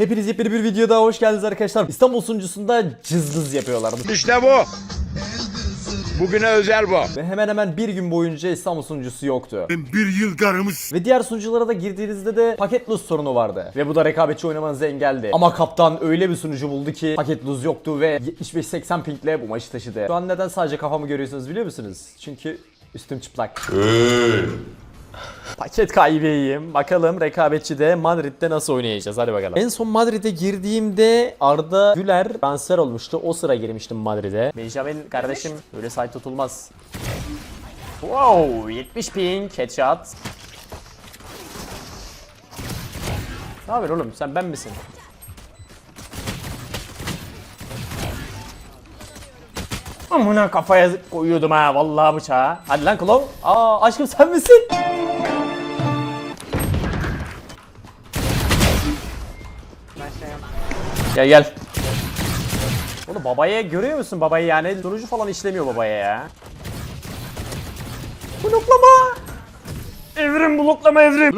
Hepiniz yepyeni bir videoya daha hoş geldiniz arkadaşlar. İstanbul sunucusunda cızlız yapıyorlar. İşte bu. Bugüne özel bu. Ve hemen hemen bir gün boyunca İstanbul sunucusu yoktu. Bir yıl garımız. Ve diğer sunuculara da girdiğinizde de paket lose sorunu vardı. Ve bu da rekabetçi oynamanızı engeldi. Ama kaptan öyle bir sunucu buldu ki paket lose yoktu ve 75-80 pingle bu maçı taşıdı. Şu an neden sadece kafamı görüyorsunuz biliyor musunuz? Çünkü üstüm çıplak. Paket kaybıyım. Bakalım rekabetçide Madrid'de nasıl oynayacağız? Hadi bakalım. En son Madrid'e girdiğimde Arda Güler transfer olmuştu. O sıra girmiştim Madrid'e. Benjamin kardeşim böyle site tutulmaz. Wow 70 ping headshot. Ne haber oğlum sen ben misin? Amına kafaya koyuyordum ha vallahi bıçağı. Hadi lan Klov. Aa aşkım sen misin? Gel gel. Oğlum babaya görüyor musun babayı yani? Durucu falan işlemiyor babaya ya. Bloklama. Evrim bloklama evrim.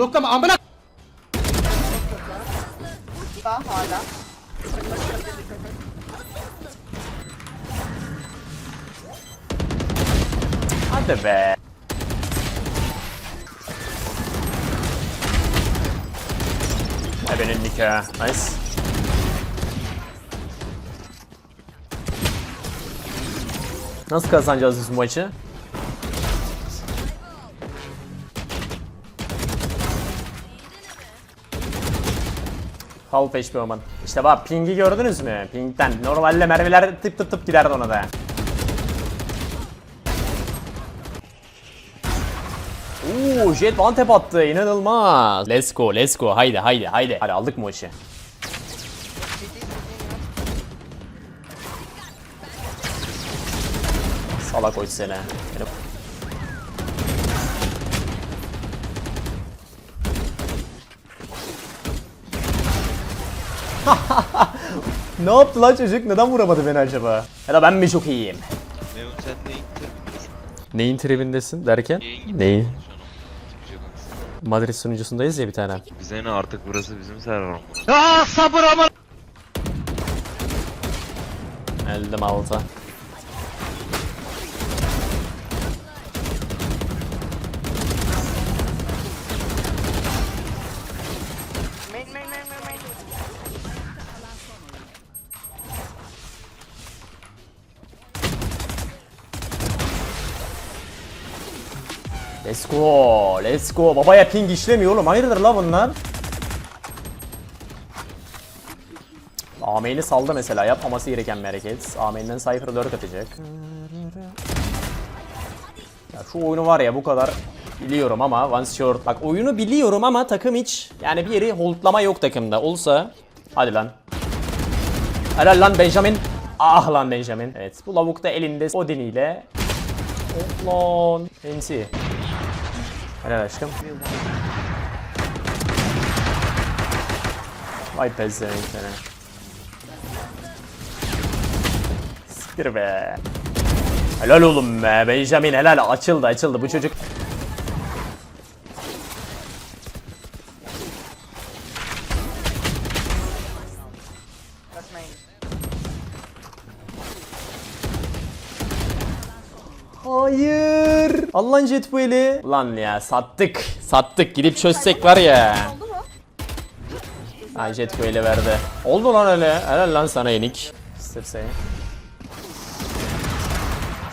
Daha hala. Hadi be. Ebenin nikahı. Nice. Nasıl kazanacağız biz bu maçı? Half HP Oman. İşte bak ping'i gördünüz mü? Ping'den. Normalde mermiler tıp tıp tıp giderdi ona da. Oo, Jet one tap attı. İnanılmaz. Let's go, let's go. Haydi, haydi, haydi. Hadi aldık mı maçı? Salak o sene. Ne yaptı lan çocuk? Neden vuramadı beni acaba? Ya da ben mi çok iyiyim? Neon sen neyin tribindesin? Neyin tribindesin derken? Neyin? şu an o çıkacak aslında. Madrid sunucusundayız ya bir tane. Bize ne artık burası bizim server mı? Eldim alta. Main Let's go, let's go. Babaya ping işlemiyor oğlum. Hayırdır la bunlar? Ameyni saldı mesela. Yapmaması gereken bir hareket. Ameynden Cypher 4 atacak. Ya şu oyunu var ya bu kadar biliyorum ama one short. Bak oyunu biliyorum ama takım hiç yani bir yeri holdlama yok takımda. Olsa hadi lan. Helal lan Benjamin. Ah lan Benjamin. Evet bu lavuk da elinde Odin ile. Hop lan. NC. Helal aşkım. Vay pezevenk seni. Siktir be. Helal oğlum be. Benjamin helal. Açıldı açıldı bu çocuk. Main. Hayır. Allah'ın jet bu eli. Ulan ya sattık. Sattık. Gidip çözsek var ya. Ha jet bu eli verdi. Oldu lan öyle. Helal lan sana yenik. İstersen.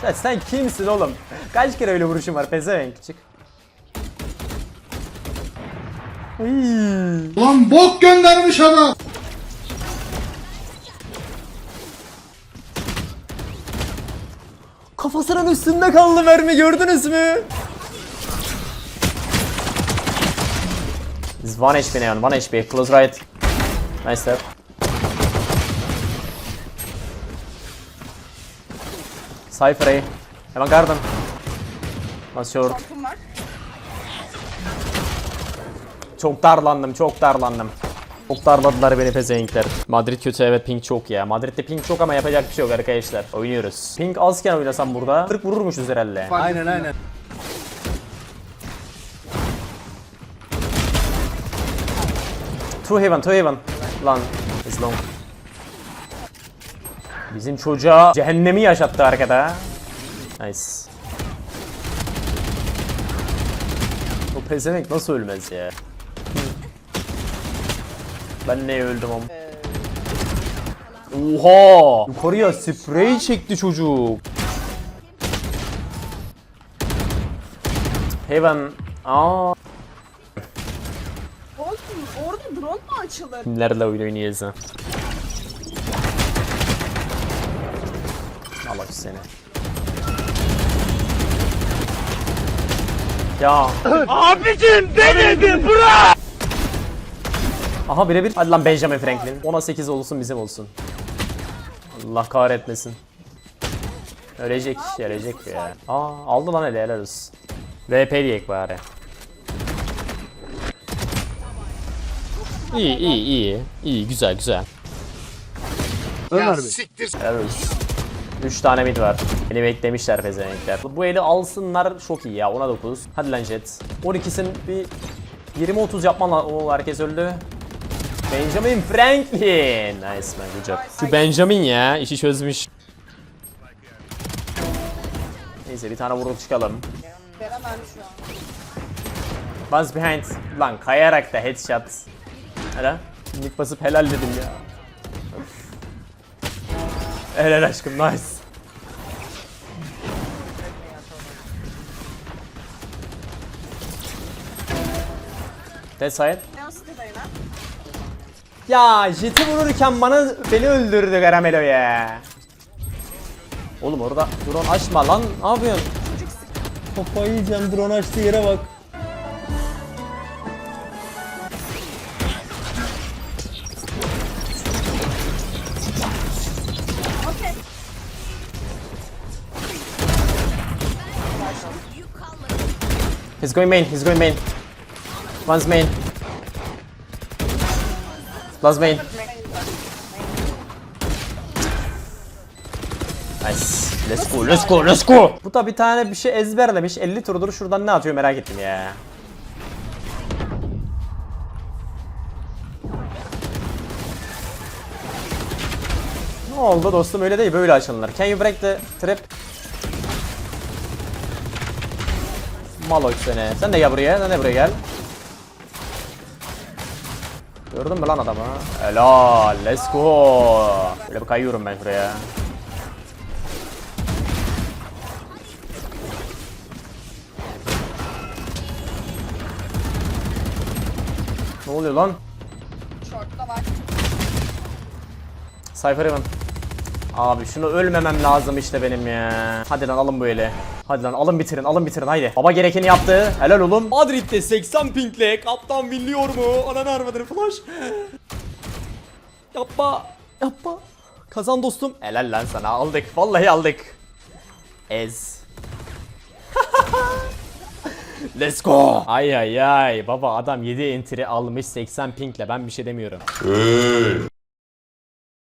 Sen, sen kimsin oğlum? Kaç kere öyle vuruşun var pezevenk? Çık. Ayy. Lan bok göndermiş adam. Kafasının üstünde kaldı mermi gördünüz mü? This one HP Neon, one HP, close right. Nice step. Cypher A. Hemen garden. Nasıl short. Çok darlandım, çok darlandım. Çok darladılar beni pezevenkler. Madrid kötü evet ping çok ya. Madrid'de ping çok ama yapacak bir şey yok arkadaşlar. Oynuyoruz. Ping azken oynasam burada 40 vururmuşuz herhalde. Aynen aynen. Two heaven, two heaven. Lan it's long. Bizim çocuğa cehennemi yaşattı arkada. Nice. O pezevenk nasıl ölmez ya? Ben ne öldüm ama. Oha! Yukarıya sprey çekti çocuk. Heaven. Aa. Oğlum orada drone mu açılır? Kimlerle oyun oynuyoruz ha? Allah seni. Ya. Abicim denedim bura. Aha birebir. Hadi lan Benjamin Franklin. 10'a 8 olsun bizim olsun. Allah kahretmesin. Ölecek, ölecek ya. Aa aldı lan hele helal olsun. VP diyek bari. İyi iyi iyi. İyi güzel güzel. Ya siktir. Helal olsun. 3 tane mid var. Beni beklemişler pezevenkler. Bu eli alsınlar çok iyi ya. Ona 9. Hadi lan Jet. 12'sin bir 20-30 yapman lazım. Oo herkes öldü. Benjamin Franklin. Nice man good job. Şu Benjamin ya işi çözmüş. Neyse bir tane vurup çıkalım. Veremem şu an. Once behind. Lan kayarak da headshot. Hele. Nick basıp helal dedim ya. Helal aşkım nice. Dead side. Ya jeti vururken bana beni öldürdü Caramelo ya. Oğlum orada drone açma lan. Ne yapıyorsun? Kafayı yiyeceğim drone açtığı yere bak. He's going main, he's going main. One's main. Last main. Nice. Let's go, let's go, let's go. Bu da bir tane bir şey ezberlemiş. 50 turdur şuradan ne atıyor merak ettim ya. Ne oldu dostum öyle değil böyle açılırlar. Can you break the trap? Malok seni. Sen de gel buraya. Sen de buraya gel. Gördün mü lan adamı? Helal. Let's go. Böyle bir kayıyorum ben şuraya. Ne oluyor lan? Short'ta var. Cypher Heaven. Abi şunu ölmemem lazım işte benim ya. Hadi lan alın bu eli. Hadi lan alın bitirin alın bitirin haydi. Baba gerekeni yaptı. Helal oğlum. Madrid'de 80 pinkle kaptan milliyor mu? Ananı armadır flash. Yapma. Yapma. Kazan dostum. Helal lan sana aldık. Vallahi aldık. Ez. Let's go. Ay ay ay. Baba adam 7 entry almış 80 pinkle ben bir şey demiyorum.